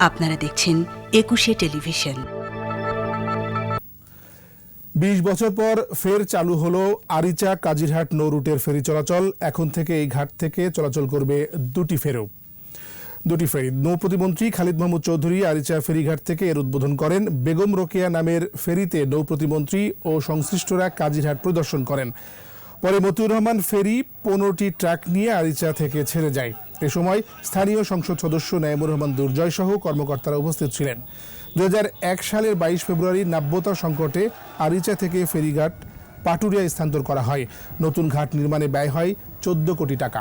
আপনারা দেখছেন একুশে টেলিভিশন। বিশ বছর পর ফের চালু হলো আরিচা কাজিরহাট নৌ রুটের ফেরি চলাচল। এখন থেকে এই ঘাট থেকে চলাচল করবে দুটি ফেরও দুটি ফেরি। নৌ প্রতিমন্ত্রী খালিদ মাহমুদ চৌধুরী আরিচা ফেরিঘাট থেকে এর উদ্বোধন করেন। বেগম রোকেয়া নামের ফেরিতে নৌ প্রতিমন্ত্রী ও সংশ্লিষ্টরা কাজিরহাট পরিদর্শন করেন। পরে মতিউর রহমান ফেরি পনেরোটি ট্রাক নিয়ে আরিচা থেকে ছেড়ে যায়। এ সময় স্থানীয় সংসদ সদস্য নাইমুর রহমান দুর্জয় সহ কর্মকর্তারা উপস্থিত ছিলেন। দু হাজার এক সালের বাইশ ফেব্রুয়ারি নাব্যতা সংকটে আরিচা থেকে ফেরিঘাট পাটুরিয়া স্থানান্তর করা হয়। নতুন ঘাট নির্মাণে ব্যয় হয় চোদ্দ কোটি টাকা।